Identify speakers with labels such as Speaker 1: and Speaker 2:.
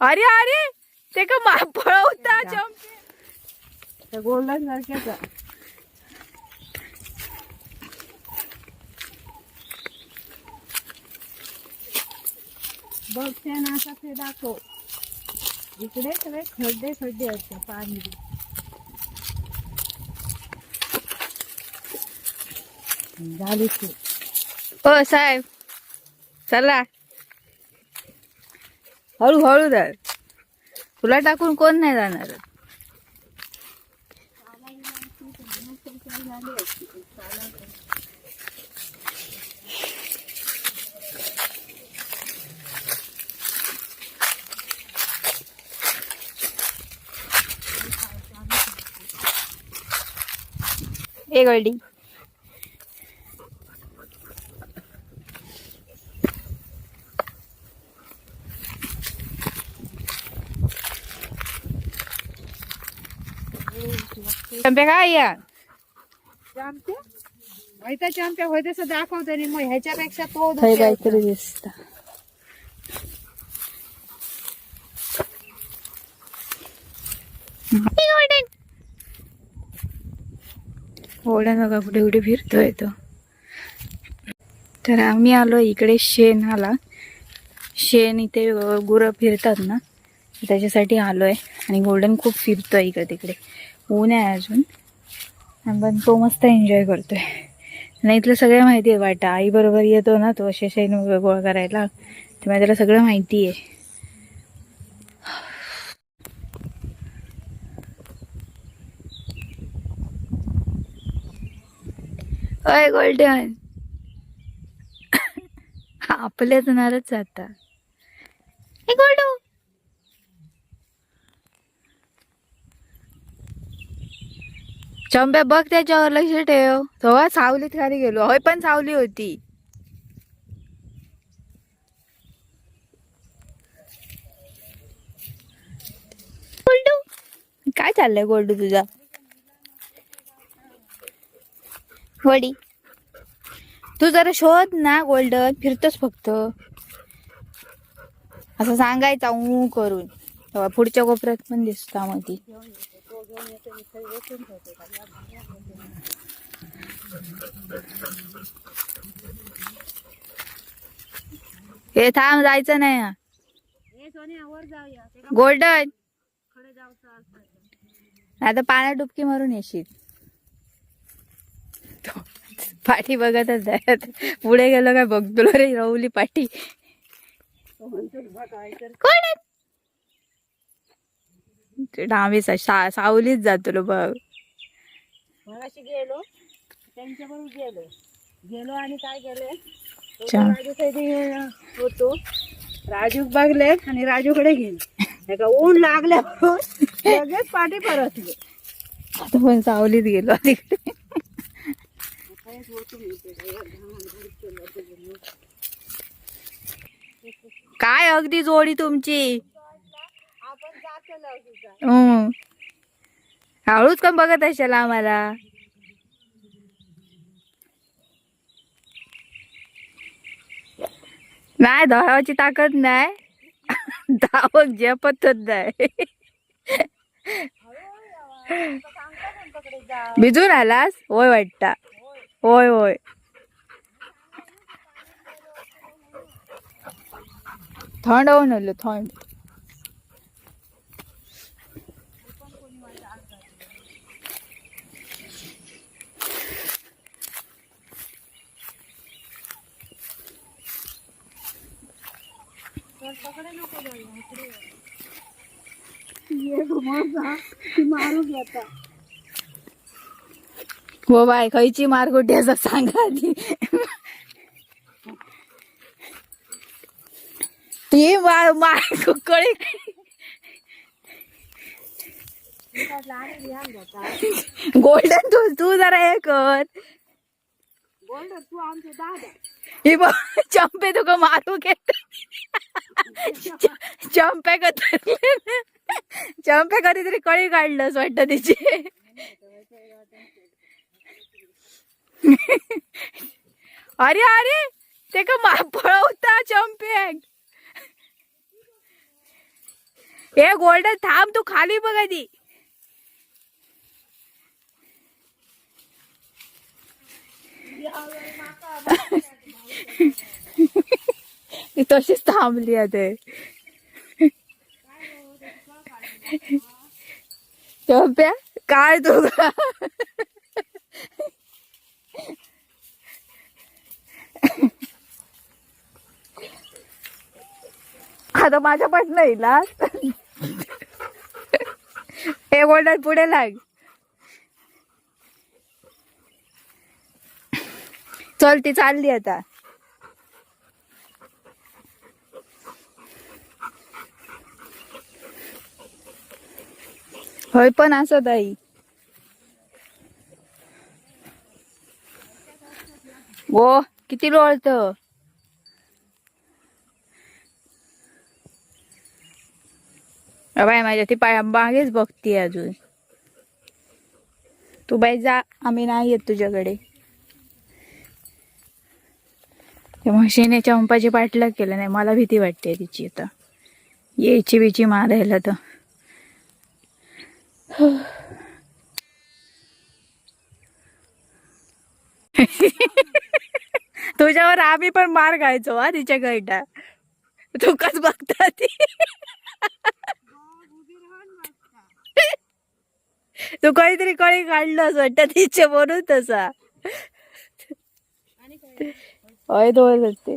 Speaker 1: अरे अरे ते का मा पळवता चंपे?
Speaker 2: गोल्डन सारख्याचा बघ त्या नासा ते दाखव. इकडे सगळे खड्डे खड्डे असते पाणी. झाली
Speaker 1: हो साहेब चला. हळू हळू धर तुला टाकून कोण नाही जाणार? ए गोल्डी चंपे काय या
Speaker 2: चांप्या व्हायचा चांप्या होय तसं दाखवते आणि मग ह्याच्यापेक्षा तो
Speaker 1: थंय काहीतरी दिसत. ओढ्या नका कुठे कुठे फिरतोय तो. तर आम्ही आलो इकडे शेण आला शेण इथे गुरं फिरतात ना. त्याच्यासाठी आलोय. आणि गोल्डन खूप फिरतोय इकडे तिकडे ऊन आहे अजून. पण तो मस्त एन्जॉय करतोय. नाही तुला सगळं माहिती आहे वाटा. आई बरोबर येतो ना तो असे शेण गोळा करायला. तेव्हा त्याला सगळं माहिती आहे. अय गोल्डन आपल्याच नारच जाता गोल्डू चंब्या बघ त्याच्यावर लक्ष ठेव. तेव्हा सावलीत खाली गेलो. होय पण सावली होती. गोल्डू काय चाललंय गोल्डू तुझा? वडी. तू जरा शोध ना गोल्डन फिरतोस फक्त. असं सांगायचा ऊ करून. तेव्हा पुढच्या कोपऱ्यात पण दिसता मग ती. हे थांब जायचं नाही हा.
Speaker 2: हे सोन्या वर जाऊया ते का
Speaker 1: गोल्डन
Speaker 2: खडे जाऊचं असतं.
Speaker 1: आता पाण्यात डुबकी मारून येशील तो पाठी बघतच आहे पुढे गेलो काय बघतो रे रवली पाठी
Speaker 2: तर
Speaker 1: कोण आहे? आहे. सा सावलीच जातो बघ.
Speaker 2: मगाशी गेलो गेलो. गेलो आणि काय होतो. राजू बघले आणि राजूकडे गेले. का ऊन लागल्यावर लगेच पाठी परतले.
Speaker 1: आता पण सावलीत गेलो तिकडे. काय अगदी जोडी तुमची
Speaker 2: आपण जातो तुझा
Speaker 1: हम्म. हळूच पण बघत असेल आम्हाला. नाही धावाची ताकद नाही. धावक झेपतच नाही. भिजून आलास? होय वाटता. होय होय. थंड होऊन आलो थंड
Speaker 2: ये घुमवता ती मारू घेता
Speaker 1: हो बाय खयची मारकुटी असं सांगा आधी ती मार मार कळी. गोल्डन तू तू जरा हे कर.
Speaker 2: गोल्डन तू आमचे दादा.
Speaker 1: ही बघ चंपे तुका मारू घेत. चंपे चंप्या चंपे कधीतरी कळी काढलंच वाटतं तिची. अरे अरे ते का मा पळवता चंपे ए गोल्डन थांब तू खाली बघ आधी. ती तशीच थांबली आहे चंप्या काय तू आता माझ्या पाठ नाही ना. हे गोल्डन पुढे लाग. चल ती चालली आता. होय पण असं ताई वो किती लोळत. बाय माझ्या ती पाया मागेच बघती अजून. तू बाई जा आम्ही नाही येत तुझ्याकडे. म्हशीने चंपाची पाठलाग केलं नाही मला भीती वाटते तिची आता. यायची बिची मारायला तर. तुझ्यावर आम्ही पण मार खायचो हा तिच्या तू कस बघता ती. तू काहीतरी कळी काढलंस वाटत तिचे म्हणून तसा. होय दोन असते